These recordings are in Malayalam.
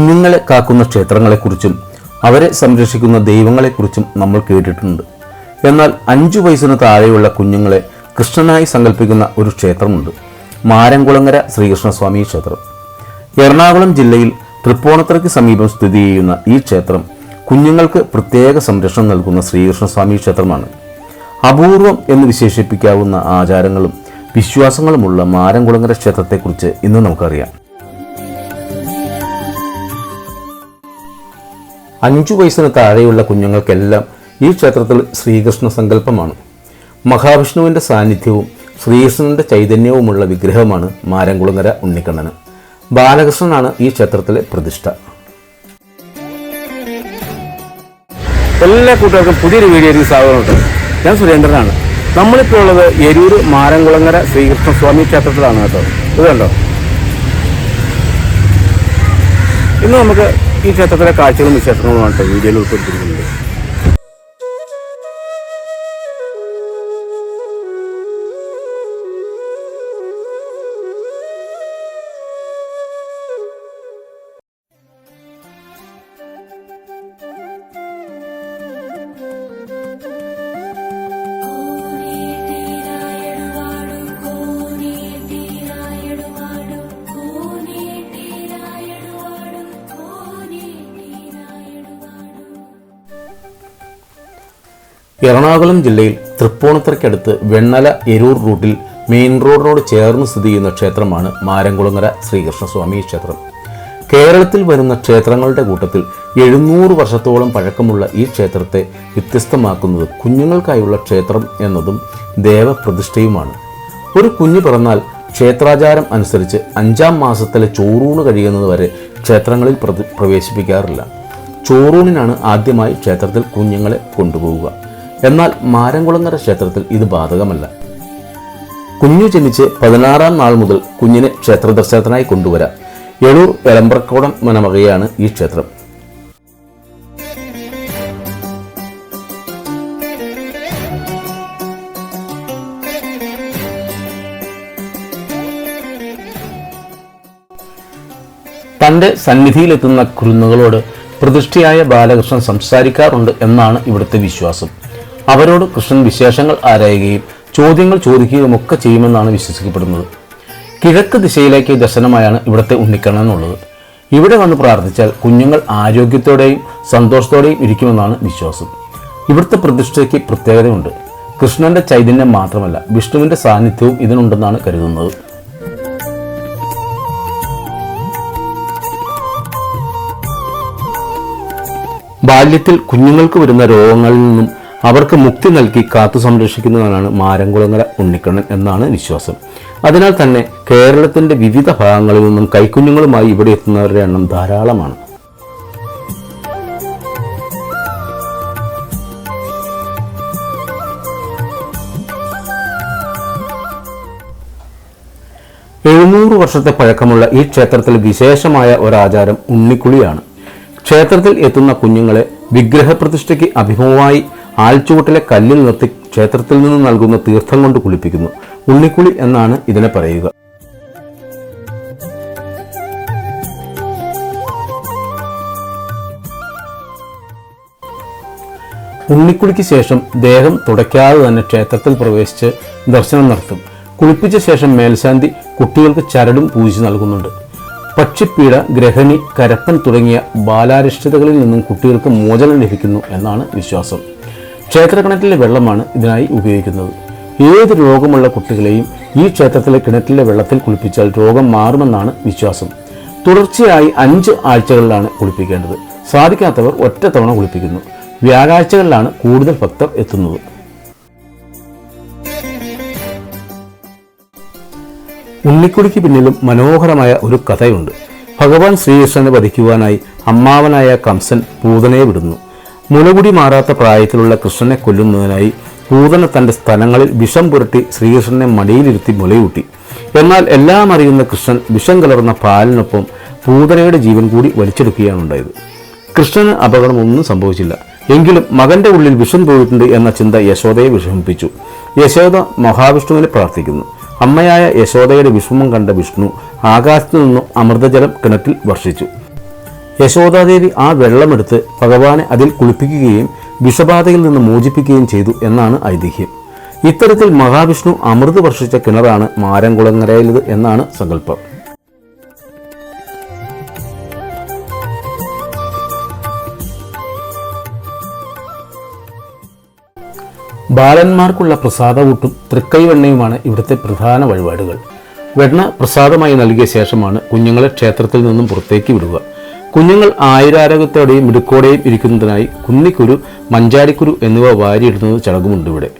കുഞ്ഞുങ്ങളെ കാക്കുന്ന ക്ഷേത്രങ്ങളെക്കുറിച്ചും അവരെ സംരക്ഷിക്കുന്ന ദൈവങ്ങളെക്കുറിച്ചും നമ്മൾ കേട്ടിട്ടുണ്ട്. എന്നാൽ അഞ്ചു വയസ്സിന് താഴെയുള്ള കുഞ്ഞുങ്ങളെ കൃഷ്ണനായി സങ്കല്പിക്കുന്ന ഒരു ക്ഷേത്രമുണ്ട്. മാരംകുളങ്ങര ശ്രീകൃഷ്ണസ്വാമി ക്ഷേത്രം. എറണാകുളം ജില്ലയിൽ തൃപ്പൂണിത്തറയ്ക്ക് സമീപം സ്ഥിതി ചെയ്യുന്ന ഈ ക്ഷേത്രം കുഞ്ഞുങ്ങൾക്ക് പ്രത്യേക സംരക്ഷണം നൽകുന്ന ശ്രീകൃഷ്ണസ്വാമി ക്ഷേത്രമാണ്. അപൂർവം എന്ന് വിശേഷിപ്പിക്കാവുന്ന ആചാരങ്ങളും വിശ്വാസങ്ങളുമുള്ള മാരംകുളങ്ങര ക്ഷേത്രത്തെക്കുറിച്ച് ഇന്ന് നമുക്കറിയാം. അഞ്ചു വയസ്സിന് താഴെയുള്ള കുഞ്ഞുങ്ങൾക്കെല്ലാം ഈ ക്ഷേത്രത്തിൽ ശ്രീകൃഷ്ണ സങ്കല്പമാണ്. മഹാവിഷ്ണുവിന്റെ സാന്നിധ്യവും ശ്രീകൃഷ്ണന്റെ ചൈതന്യവുമുള്ള വിഗ്രഹമാണ് മാരംകുളങ്ങര ഉണ്ണിക്കണ്ണന്. ബാലകൃഷ്ണനാണ് ഈ ക്ഷേത്രത്തിലെ പ്രതിഷ്ഠ. എല്ലാ കൂട്ടുകാർക്കും പുതിയൊരു വീഡിയോയിൽ സ്വാഗതമുണ്ട് ഞാൻ സുരേന്ദ്രനാണ്. നമ്മളിപ്പോൾ ഉള്ളത് എരൂർ മാരംകുളങ്ങര ശ്രീകൃഷ്ണസ്വാമി ക്ഷേത്രത്തിലാണ് കേട്ടോ. ഇത് കണ്ടോ? ഇന്ന് നമുക്ക് ഈ ക്ഷേത്രത്തിലെ കാഴ്ചകളും വിശേഷങ്ങളുമാണ് വീഡിയോയിൽ ഉൾപ്പെടുത്തിയിരിക്കുന്നത്. എറണാകുളം ജില്ലയിൽ തൃപ്പൂണിത്തറയ്ക്കടുത്ത് വെണ്ണല എരൂർ റൂട്ടിൽ മെയിൻ റോഡിനോട് ചേർന്ന് സ്ഥിതി ചെയ്യുന്ന ക്ഷേത്രമാണ് മാരംകുളങ്ങര ശ്രീകൃഷ്ണസ്വാമി ക്ഷേത്രം. കേരളത്തിൽ വരുന്ന ക്ഷേത്രങ്ങളുടെ കൂട്ടത്തിൽ എഴുന്നൂറ് വർഷത്തോളം പഴക്കമുള്ള ഈ ക്ഷേത്രത്തെ വ്യത്യസ്തമാക്കുന്നത് കുഞ്ഞുങ്ങൾക്കായുള്ള ക്ഷേത്രം എന്നതും ദേവപ്രതിഷ്ഠയുമാണ്. ഒരു കുഞ്ഞ് പിറന്നാൽ ക്ഷേത്രാചാരം അനുസരിച്ച് അഞ്ചാം മാസത്തിലെ ചോറൂണ് കഴിയുന്നത് വരെ ക്ഷേത്രങ്ങളിൽ പ്രവേശിപ്പിക്കാറില്ല. ചോറൂണിനാണ് ആദ്യമായി ക്ഷേത്രത്തിൽ കുഞ്ഞുങ്ങളെ കൊണ്ടുപോവുക. എന്നാൽ മാരംകുളങ്ങര ക്ഷേത്രത്തിൽ ഇത് ബാധകമല്ല. കുഞ്ഞു ജനിച്ച് പതിനാറാം നാൾ മുതൽ കുഞ്ഞിനെ ക്ഷേത്ര ദർശനത്തിനായി കൊണ്ടുവരാം. എളൂർ എലമ്പ്രക്കോടം മനമകയാണ് ഈ ക്ഷേത്രം. തന്റെ സന്നിധിയിലെത്തുന്ന കുരുന്നുകളോട് പ്രതിഷ്ഠയായ ബാലകൃഷ്ണൻ സംസാരിക്കാറുണ്ട് എന്നാണ് ഇവിടുത്തെ വിശ്വാസം. അവരോട് കൃഷ്ണൻ വിശേഷങ്ങൾ ആരായുകയും ചോദ്യങ്ങൾ ചോദിക്കുകയും ഒക്കെ ചെയ്യുമെന്നാണ് വിശ്വസിക്കപ്പെടുന്നത്. കിഴക്ക് ദിശയിലേക്ക് ദർശനമായാണ് ഇവിടുത്തെ ഉണ്ണിക്കണ്ണൻ എന്നുള്ളത്. ഇവിടെ വന്ന് പ്രാർത്ഥിച്ചാൽ കുഞ്ഞുങ്ങൾ ആരോഗ്യത്തോടെയും സന്തോഷത്തോടെയും ഇരിക്കുമെന്നാണ് വിശ്വാസം. ഇവിടുത്തെ പ്രതിഷ്ഠയ്ക്ക് പ്രത്യേകതയുണ്ട്. കൃഷ്ണന്റെ ചൈതന്യം മാത്രമല്ല വിഷ്ണുവിന്റെ സാന്നിധ്യവും ഇതിനുണ്ടെന്നാണ് കരുതുന്നത്. ബാല്യത്തിൽ കുഞ്ഞുങ്ങൾക്ക് വരുന്ന രോഗങ്ങളിൽ നിന്നും അവർക്ക് മുക്തി നൽകി കാത്തു സംരക്ഷിക്കുന്നവനാണ് മാരംകുളങ്ങര ഉണ്ണിക്കണ്ണൻ എന്നാണ് വിശ്വാസം. അതിനാൽ തന്നെ കേരളത്തിന്റെ വിവിധ ഭാഗങ്ങളിൽ നിന്നും കൈക്കുഞ്ഞുങ്ങളുമായി ഇവിടെ എത്തുന്നവരുടെ എണ്ണം ധാരാളമാണ്. എഴുന്നൂറ് വർഷത്തെ പഴക്കമുള്ള ഈ ക്ഷേത്രത്തിൽ വിശേഷമായ ഒരാചാരം ഉണ്ണിക്കുളിയാണ് ക്ഷേത്രത്തിൽ എത്തുന്ന കുഞ്ഞുങ്ങളെ വിഗ്രഹപ്രതിഷ്ഠയ്ക്ക് അഭിമുഖമായി ആൽച്ചുവട്ടിലെ കല്ലിൽ നിർത്തി ക്ഷേത്രത്തിൽ നിന്ന് നൽകുന്ന തീർത്ഥം കൊണ്ട് കുളിപ്പിക്കുന്നു. ഉണ്ണിക്കുളി എന്നാണ് ഇതിനെ പറയുക. ഉണ്ണിക്കുളിക്ക് ശേഷം ദേഹം തുടയ്ക്കാതെ തന്നെ ക്ഷേത്രത്തിൽ പ്രവേശിച്ച് ദർശനം നടത്തും. കുളിപ്പിച്ച ശേഷം മേൽശാന്തി കുട്ടികൾക്ക് ചരടും പൂജിച്ച് നൽകുന്നുണ്ട്. പക്ഷിപ്പീഡ ഗ്രഹണി കരപ്പൻ തുടങ്ങിയ ബാലാരിഷ്ടതകളിൽ നിന്നും കുട്ടികൾക്ക് മോചനം ലഭിക്കുന്നു എന്നാണ് വിശ്വാസം. ക്ഷേത്രക്കിണറ്റിലെ വെള്ളമാണ് ഇതിനായി ഉപയോഗിക്കുന്നത്. ഏത് രോഗമുള്ള കുട്ടികളെയും ഈ ക്ഷേത്രത്തിലെ കിണറ്റിലെ വെള്ളത്തിൽ കുളിപ്പിച്ചാൽ രോഗം മാറുമെന്നാണ് വിശ്വാസം. തുടർച്ചയായി അഞ്ച് ആഴ്ചകളിലാണ് കുളിപ്പിക്കേണ്ടത്. സാധിക്കാത്തവർ ഒറ്റ തവണ കുളിപ്പിക്കുന്നു. വ്യാഴാഴ്ചകളിലാണ് കൂടുതൽ ഭക്തർ എത്തുന്നത്. ഉണ്ണിക്കുടിക്ക് പിന്നിലും മനോഹരമായ ഒരു കഥയുണ്ട്. ഭഗവാൻ ശ്രീകൃഷ്ണനെ വധിക്കുവാനായി അമ്മാവനായ കംസൻ പൂതനയെ വിടുന്നു. മുലകുടി മാറാത്ത പ്രായത്തിലുള്ള കൃഷ്ണനെ കൊല്ലുന്നതിനായി പൂതന തന്റെ സ്ഥലങ്ങളിൽ വിഷം പുരട്ടി ശ്രീകൃഷ്ണനെ മടിയിലിരുത്തി മുലയൂട്ടി. എന്നാൽ എല്ലാം അറിയുന്ന കൃഷ്ണൻ വിഷം കലർന്ന പാലിനൊപ്പം പൂതനയുടെ ജീവൻ കൂടി വലിച്ചെടുക്കുകയാണ് ഉണ്ടായത്. കൃഷ്ണന് അപകടമൊന്നും സംഭവിച്ചില്ല. എങ്കിലും മകന്റെ ഉള്ളിൽ വിഷം പോയിട്ടുണ്ട് എന്ന ചിന്ത യശോദയെ വിഷമിപ്പിച്ചു. യശോദ മഹാവിഷ്ണുവിനെ പ്രാർത്ഥിക്കുന്നു. അമ്മയായ യശോദയുടെ വിഷമം കണ്ട വിഷ്ണു ആകാശത്തു നിന്നും അമൃതജലം കിണറ്റിൽ വർഷിച്ചു. യശോദാദേവി ആ വെള്ളമെടുത്ത് ഭഗവാനെ അതിൽ കുളിപ്പിക്കുകയും വിഷബാധയിൽ നിന്ന് മോചിപ്പിക്കുകയും ചെയ്തു എന്നാണ് ഐതിഹ്യം. ഇത്തരത്തിൽ മഹാവിഷ്ണു അമൃത് വർഷിച്ച കിണറാണ് മാരംകുളങ്ങരയിലത് എന്നാണ് സങ്കല്പം. ബാലന്മാർക്കുള്ള പ്രസാദവൂട്ടും തൃക്കൈവെണ്ണയുമാണ് ഇവിടുത്തെ പ്രധാന വഴിപാടുകൾ. വെണ്ണ പ്രസാദമായി നൽകിയ ശേഷമാണ് കുഞ്ഞുങ്ങളെ ക്ഷേത്രത്തിൽ നിന്നും പുറത്തേക്ക് വിടുക. കുഞ്ഞുങ്ങൾ ആയുരാരോഗ്യത്തോടെയും മിടുക്കോടെയും ഇരിക്കുന്നതിനായി കുന്നിക്കുരു മഞ്ചാടിക്കുരു എന്നിവ വാരിയിടുന്നത് ചടങ്ങുമുണ്ട് ഇവിടെ.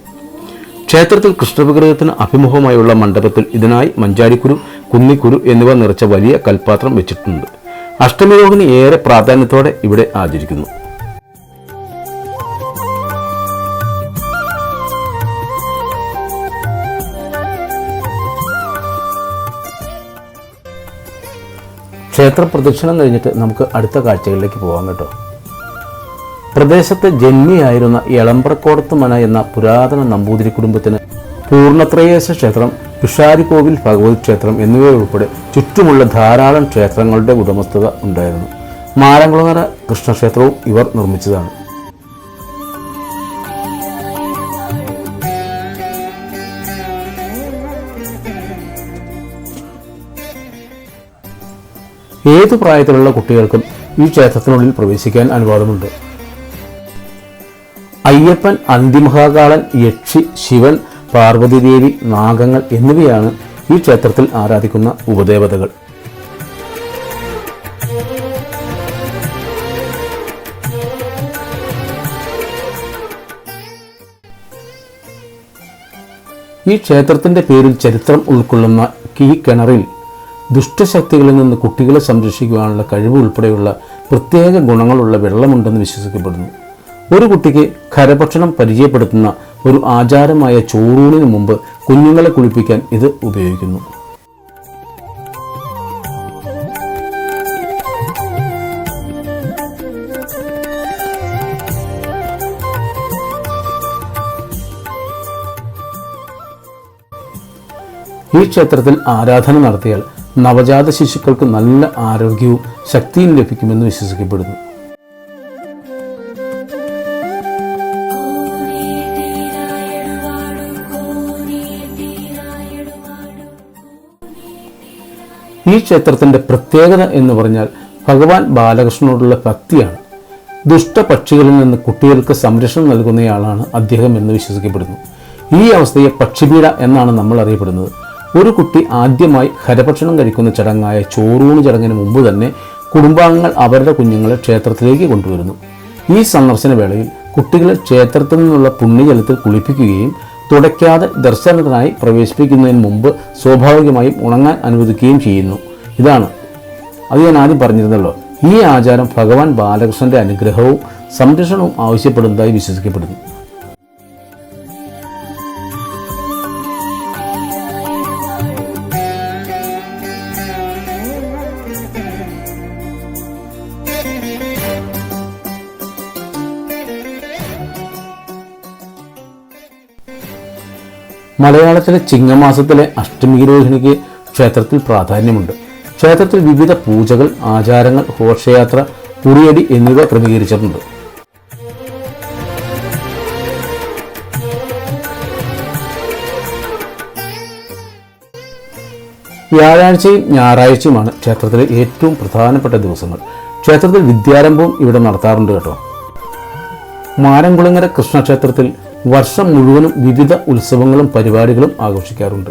ക്ഷേത്രത്തിൽ കൃഷ്ണവിഗ്രഹത്തിന് അഭിമുഖമായുള്ള മണ്ഡപത്തിൽ ഇതിനായി മഞ്ചാടിക്കുരു കുന്നിക്കുരു എന്നിവ നിറച്ച വലിയ കൽപ്പാത്രം വെച്ചിട്ടുണ്ട്. അഷ്ടമി രോഹിണി ഏറെ പ്രാധാന്യത്തോടെ ഇവിടെ ആചരിക്കുന്നു. ക്ഷേത്ര പ്രദക്ഷിണം കഴിഞ്ഞിട്ട് നമുക്ക് അടുത്ത കാഴ്ചകളിലേക്ക് പോകാം കേട്ടോ. പ്രദേശത്തെ ജന്മിയായിരുന്ന എളമ്പ്രക്കോടത്ത് മന എന്ന പുരാതന നമ്പൂതിരി കുടുംബത്തിന് പൂർണത്രയേശ ക്ഷേത്രം പിഷാരിക്കോവിൽ ഭഗവതി ക്ഷേത്രം എന്നിവയുൾപ്പെടെ ചുറ്റുമുള്ള ധാരാളം ക്ഷേത്രങ്ങളുടെ ഉടമസ്ഥത ഉണ്ടായിരുന്നു. മാരംകുളങ്ങര കൃഷ്ണക്ഷേത്രവും ഇവർ നിർമ്മിച്ചതാണ്. ഏതു പ്രായത്തിലുള്ള കുട്ടികൾക്കും ഈ ക്ഷേത്രത്തിനുള്ളിൽ പ്രവേശിക്കാൻ അനുവാദമുണ്ട്. അയ്യപ്പൻ അന്തിമഹാകാളൻ യക്ഷി ശിവൻ പാർവതിദേവി നാഗങ്ങൾ എന്നിവയാണ് ഈ ക്ഷേത്രത്തിൽ ആരാധിക്കുന്ന ഉപദേവതകൾ. ഈ ക്ഷേത്രത്തിന്റെ പേരിൽ ചരിത്രം ഉൾക്കൊള്ളുന്ന ഈ കിണറിൽ ദുഷ്ടശക്തികളിൽ നിന്ന് കുട്ടികളെ സംരക്ഷിക്കുവാനുള്ള കഴിവ് ഉൾപ്പെടെയുള്ള പ്രത്യേക ഗുണങ്ങളുള്ള വെള്ളമുണ്ടെന്ന് വിശ്വസിക്കപ്പെടുന്നു. ഒരു കുട്ടിക്ക് ഖരഭക്ഷണം പരിചയപ്പെടുത്തുന്ന ഒരു ആചാരമായ ചോറൂണിന് മുമ്പ് കുഞ്ഞുങ്ങളെ കുളിപ്പിക്കാൻ ഇത് ഉപയോഗിക്കുന്നു. ഈ ക്ഷേത്രത്തിൽ ആരാധന നടത്തിയാൽ നവജാത ശിശുക്കൾക്ക് നല്ല ആരോഗ്യവും ശക്തിയും ലഭിക്കുമെന്ന് വിശ്വസിക്കപ്പെടുന്നു. ഈ ക്ഷേത്രത്തിന്റെ പ്രത്യേകത എന്ന് പറഞ്ഞാൽ ഭഗവാൻ ബാലകൃഷ്ണനോടുള്ള ഭക്തിയാണ്. ദുഷ്ടപക്ഷികളിൽ നിന്ന് കുട്ടികൾക്ക് സംരക്ഷണം നൽകുന്നയാളാണ് അദ്ദേഹം എന്ന് വിശ്വസിക്കപ്പെടുന്നു. ഈ അവസ്ഥയെ പക്ഷിപീഡ എന്നാണ് നമ്മൾ അറിയപ്പെടുന്നത്. ഒരു കുട്ടി ആദ്യമായി ഹരഭക്ഷണം കഴിക്കുന്ന ചടങ്ങായ ചോറൂണ് ചടങ്ങിന് മുമ്പ് തന്നെ കുടുംബാംഗങ്ങൾ അവരുടെ കുഞ്ഞുങ്ങളെ ക്ഷേത്രത്തിലേക്ക് കൊണ്ടുവരുന്നു. ഈ സന്ദർശന വേളയിൽ കുട്ടികളെ ക്ഷേത്രത്തിൽ നിന്നുള്ള പുണ്യജലത്തിൽ കുളിപ്പിക്കുകയും തുടയ്ക്കാതെ ദർശനത്തിനായി പ്രവേശിപ്പിക്കുന്നതിന് മുമ്പ് സ്വാഭാവികമായും ഉണങ്ങാൻ അനുവദിക്കുകയും ചെയ്യുന്നു. ഇതാണ് അത് ഞാൻ ആദ്യം പറഞ്ഞിരുന്നല്ലോ. ഈ ആചാരം ഭഗവാൻ ബാലകൃഷ്ണന്റെ അനുഗ്രഹവും സംരക്ഷണവും ആവശ്യപ്പെടുന്നതായി വിശ്വസിക്കപ്പെടുന്നു. മലയാളത്തിലെ ചിങ്ങമാസത്തിലെ അഷ്ടമി രോഹിണിക്ക് ക്ഷേത്രത്തിൽ പ്രാധാന്യമുണ്ട്. ക്ഷേത്രത്തിൽ വിവിധ പൂജകൾ ആചാരങ്ങൾ ഘോഷയാത്ര കുറിയടി എന്നിവ ക്രമീകരിച്ചിട്ടുണ്ട്. വ്യാഴാഴ്ചയും ഞായറാഴ്ചയുമാണ് ക്ഷേത്രത്തിലെ ഏറ്റവും പ്രധാനപ്പെട്ട ദിവസങ്ങൾ. ക്ഷേത്രത്തിൽ വിദ്യാരംഭവും ഇവിടെ നടത്താറുണ്ട് കേട്ടോ. മാരംകുളങ്ങര കൃഷ്ണക്ഷേത്രത്തിൽ വർഷം മുഴുവനും വിവിധ ഉത്സവങ്ങളും പരിപാടികളും ആഘോഷിക്കാറുണ്ട്.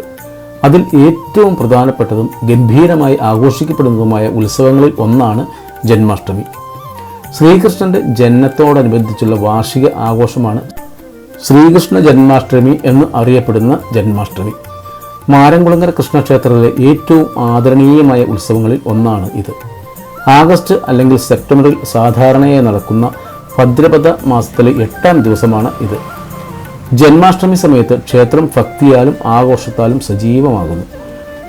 അതിൽ ഏറ്റവും പ്രധാനപ്പെട്ടതും ഗംഭീരമായി ആഘോഷിക്കപ്പെടുന്നതുമായ ഉത്സവങ്ങളിൽ ഒന്നാണ് ജന്മാഷ്ടമി. ശ്രീകൃഷ്ണന്റെ ജന്മത്തോടനുബന്ധിച്ചുള്ള വാർഷിക ആഘോഷമാണ് ശ്രീകൃഷ്ണ ജന്മാഷ്ടമി എന്ന് അറിയപ്പെടുന്ന ജന്മാഷ്ടമി. മാരംകുളങ്ങര കൃഷ്ണക്ഷേത്രത്തിലെ ഏറ്റവും ആദരണീയമായ ഉത്സവങ്ങളിൽ ഒന്നാണ് ഇത്. ആഗസ്റ്റ് അല്ലെങ്കിൽ സെപ്റ്റംബറിൽ സാധാരണയായി നടക്കുന്ന ഭദ്രപദ മാസത്തിലെ എട്ടാം ദിവസമാണ് ഇത്. ജന്മാഷ്ടമി സമയത്ത് ക്ഷേത്രം ഭക്തിയാലും ആഘോഷത്താലും സജീവമാകുന്നു.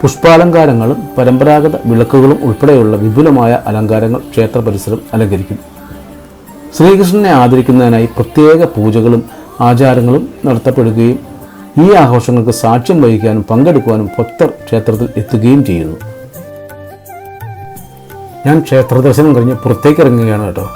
പുഷ്പാലങ്കാരങ്ങളും പരമ്പരാഗത വിളക്കുകളും ഉൾപ്പെടെയുള്ള വിപുലമായ അലങ്കാരങ്ങൾ ക്ഷേത്ര പരിസരം അലങ്കരിക്കും. ശ്രീകൃഷ്ണനെ ആദരിക്കുന്നതിനായി പ്രത്യേക പൂജകളും ആചാരങ്ങളും നടത്തപ്പെടുകയും ഈ ആഘോഷങ്ങൾക്ക് സാക്ഷ്യം വഹിക്കാനും പങ്കെടുക്കുവാനും ഭക്തർ ക്ഷേത്രത്തിൽ എത്തുകയും ചെയ്യുന്നു. ഞാൻ ക്ഷേത്ര ദർശനം കഴിഞ്ഞ് പുറത്തേക്ക് ഇറങ്ങുകയാണ് കേട്ടോ.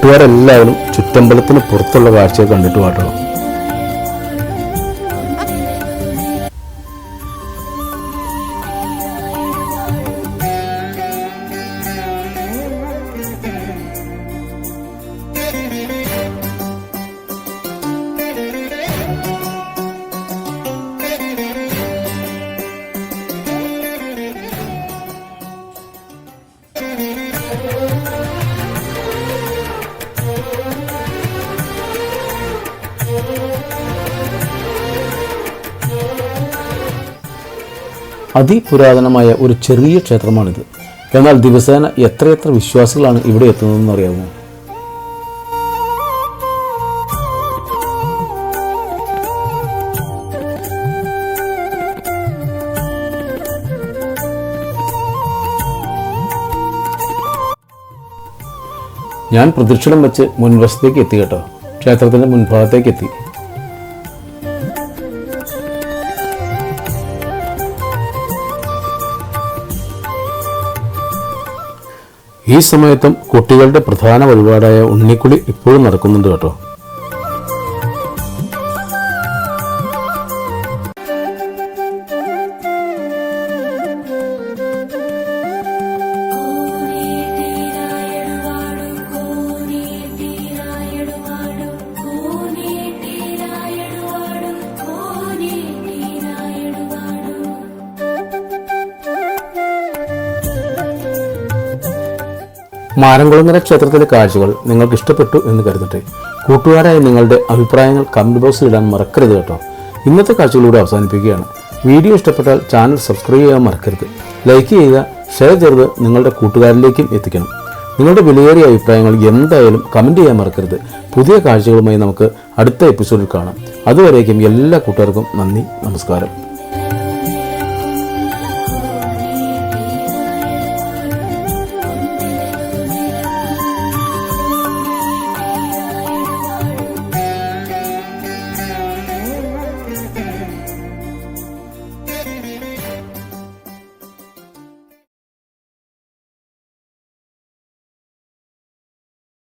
കൂട്ടുകാരെല്ലാവരും ചുറ്റമ്പലത്തിന് പുറത്തുള്ള കാഴ്ചയെ കണ്ടിട്ട് പാട്ടണം അതിപുരാതനമായ ഒരു ചെറിയ ക്ഷേത്രമാണിത്. എന്നാൽ ദിവസേന എത്രയെത്ര വിശ്വാസികളാണ് ഇവിടെ എത്തുന്നതെന്ന് അറിയാമോ? ഞാൻ പ്രദക്ഷിണം വെച്ച് മുൻവശത്തേക്ക് എത്തി കേട്ടോ. ക്ഷേത്രത്തിന്റെ മുൻഭാഗത്തേക്ക് എത്തി. ഈ സമയത്തും കുട്ടികളുടെ പ്രധാന വഴിപാടായ ഉണ്ണിക്കുളി ഇപ്പോഴും നടക്കുന്നുണ്ട് കേട്ടോ. മാരംകുളങ്ങര ക്ഷേത്രത്തിലെ കാഴ്ചകൾ നിങ്ങൾക്ക് ഇഷ്ടപ്പെട്ടു എന്ന് കരുതട്ടെ. കൂട്ടുകാരായ നിങ്ങളുടെ അഭിപ്രായങ്ങൾ കമന്റ് ബോക്സിൽ ഇടാൻ മറക്കരുത് കേട്ടോ. ഇന്നത്തെ കാഴ്ചകളിലൂടെ അവസാനിപ്പിക്കുകയാണ്. വീഡിയോ ഇഷ്ടപ്പെട്ടാൽ ചാനൽ സബ്സ്ക്രൈബ് ചെയ്യാൻ മറക്കരുത്. ലൈക്ക് ചെയ്യുക ഷെയർ ചെയ്ത് നിങ്ങളുടെ കൂട്ടുകാരിലേക്കും എത്തിക്കണം. നിങ്ങളുടെ വിലയേറിയ അഭിപ്രായങ്ങൾ എന്തായാലും കമന്റ് ചെയ്യാൻ മറക്കരുത്. പുതിയ കാഴ്ചകളുമായി നമുക്ക് അടുത്ത എപ്പിസോഡിൽ കാണാം. അതുവരേക്കും എല്ലാ കൂട്ടുകാർക്കും നന്ദി നമസ്കാരം.